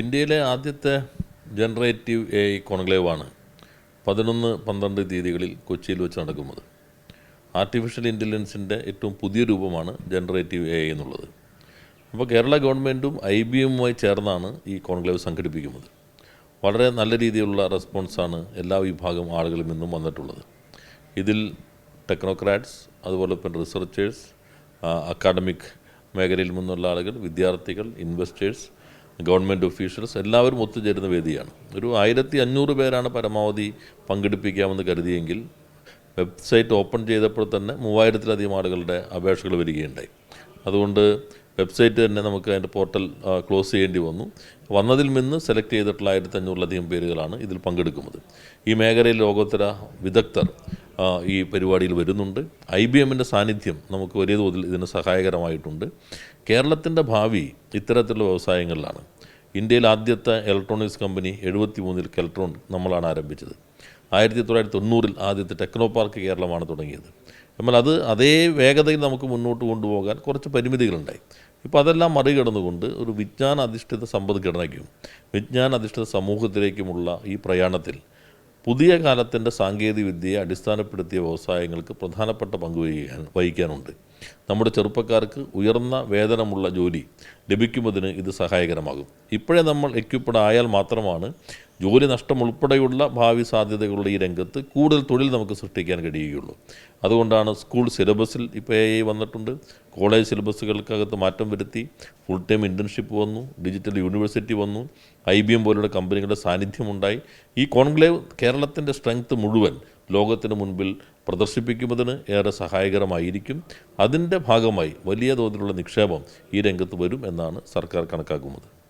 ഇന്ത്യയിലെ ആദ്യത്തെ generative A I കോൺക്ലേവാണ് പതിനൊന്ന് പന്ത്രണ്ട് തീയതികളിൽ കൊച്ചിയിൽ വെച്ച് നടക്കുന്നത്. ആർട്ടിഫിഷ്യൽ ഇന്റലിജൻസിന്റെ ഏറ്റവും പുതിയ രൂപമാണ് ജനറേറ്റീവ് എ ഐ എന്നുള്ളത്. അപ്പോൾ കേരള ഗവൺമെന്റും ഐ ബി എമ്മുമായി ചേർന്നാണ് ഈ കോൺക്ലേവ് സംഘടിപ്പിക്കുന്നത്. വളരെ നല്ല രീതിയിലുള്ള റെസ്പോൺസാണ് എല്ലാ വിഭാഗം ആളുകളിൽ നിന്നും വന്നിട്ടുള്ളത്. ഇതിൽ ടെക്നോക്രാറ്റ്സ് അതുപോലെ തന്നെ റിസർച്ചേഴ്സ് അക്കാഡമിക് മേഖലയിൽ നിന്നുള്ള ആളുകൾ വിദ്യാർത്ഥികൾ ഇൻവെസ്റ്റേഴ്സ് ഗവൺമെന്റ് ഒഫീഷ്യൽസ് എല്ലാവരും ഒത്തുചേരുന്ന വേദിയാണ്. ഒരു ആയിരത്തി അഞ്ഞൂറ് പേരാണ് പരമാവധി പങ്കെടുപ്പിക്കാമെന്ന് കരുതിയെങ്കിൽ വെബ്സൈറ്റ് ഓപ്പൺ ചെയ്തപ്പോൾ തന്നെ മൂവായിരത്തിലധികം ആളുകളുടെ അപേക്ഷകൾ വരികയുണ്ടായി. അതുകൊണ്ട് വെബ്സൈറ്റ് തന്നെ നമുക്ക് അതിന്റെ പോർട്ടൽ ക്ലോസ് ചെയ്യേണ്ടി വന്നു. വന്നതിൽ നിന്ന് സെലക്ട് ചെയ്തിട്ടുള്ള ആയിരത്തി അഞ്ഞൂറിലധികം പേരുകളാണ് ഇതിൽ പങ്കെടുക്കുന്നത്. ഈ മേഖലയിൽ ലോകോത്തര വിദഗ്ധർ ഈ പരിപാടിയിൽ വരുന്നുണ്ട്. ഐ ബി എമ്മിന്റെ സാന്നിധ്യം നമുക്ക് വലിയ തോതിൽ ഇതിന് സഹായകരമായിട്ടുണ്ട്. കേരളത്തിന്റെ ഭാവി ഇത്തരത്തിലുള്ള വ്യവസായങ്ങളിലാണ്. ഇന്ത്യയിൽ ആദ്യത്തെ ഇലക്ട്രോണിക്സ് കമ്പനി എഴുപത്തി മൂന്നിൽ കെൽട്രോൺ നമ്മളാണ് ആരംഭിച്ചത്. ആയിരത്തി തൊള്ളായിരത്തി തൊണ്ണൂറിൽ ആദ്യത്തെ ടെക്നോ പാർക്ക് കേരളമാണ് തുടങ്ങിയത്. എന്നാൽ അത് അതേ വേഗതയിൽ നമുക്ക് മുന്നോട്ട് കൊണ്ടുപോകാൻ കുറച്ച് പരിമിതികളുണ്ടായി. ഇപ്പോൾ അതെല്ലാം മറികടന്നുകൊണ്ട് ഒരു വിജ്ഞാന അധിഷ്ഠിത സമ്പദ്ഘടനയ്ക്കും വിജ്ഞാന അധിഷ്ഠിത സമൂഹത്തിലേക്കുമുള്ള ഈ പ്രയാണത്തിൽ പുതിയ കാലത്തിന്റെ സാങ്കേതികവിദ്യയെ അടിസ്ഥാനപ്പെടുത്തിയ വ്യവസായങ്ങൾക്ക് പ്രധാനപ്പെട്ട പങ്ക് വഹിക്കാൻ വഹിക്കാനുണ്ട്. നമ്മുടെ ചെറുപ്പക്കാർക്ക് ഉയർന്ന വേതനമുള്ള ജോലി ലഭിക്കുന്നതിന് ഇത് സഹായകരമാകും. ഇപ്പോഴേ നമ്മൾ എക്യുപ്പഡ് ആയാൽ മാത്രമാണ് ജോലി നഷ്ടം ഉൾപ്പെടെയുള്ള ഭാവി സാധ്യതകളുടെ ഈ രംഗത്ത് കൂടുതൽ തൊഴിൽ നമുക്ക് സൃഷ്ടിക്കാൻ കഴിയുകയുള്ളൂ. അതുകൊണ്ടാണ് സ്കൂൾ സിലബസിൽ ഇപ്പോൾ എ വന്നിട്ടുണ്ട്. കോളേജ് സിലബസുകൾക്കകത്ത് മാറ്റം വരുത്തി. ഫുൾ ടൈം ഇന്റേൺഷിപ്പ് വന്നു. ഡിജിറ്റൽ യൂണിവേഴ്സിറ്റി വന്നു. ഐ ബി എം പോലുള്ള കമ്പനികളുടെ സാന്നിധ്യമുണ്ടായി ഈ കോൺക്ലേവ് കേരളത്തിന്റെ സ്ട്രെങ്ത് മുഴുവൻ ലോകത്തിന് മുൻപിൽ പ്രദർശിപ്പിക്കുന്നതിന് ഏറെ സഹായകരമായിരിക്കും. അതിന്റെ ഭാഗമായി വലിയ തോതിലുള്ള നിക്ഷേപം ഈ രംഗത്ത് വരും എന്നാണ് സർക്കാർ കണക്കാക്കുന്നത്.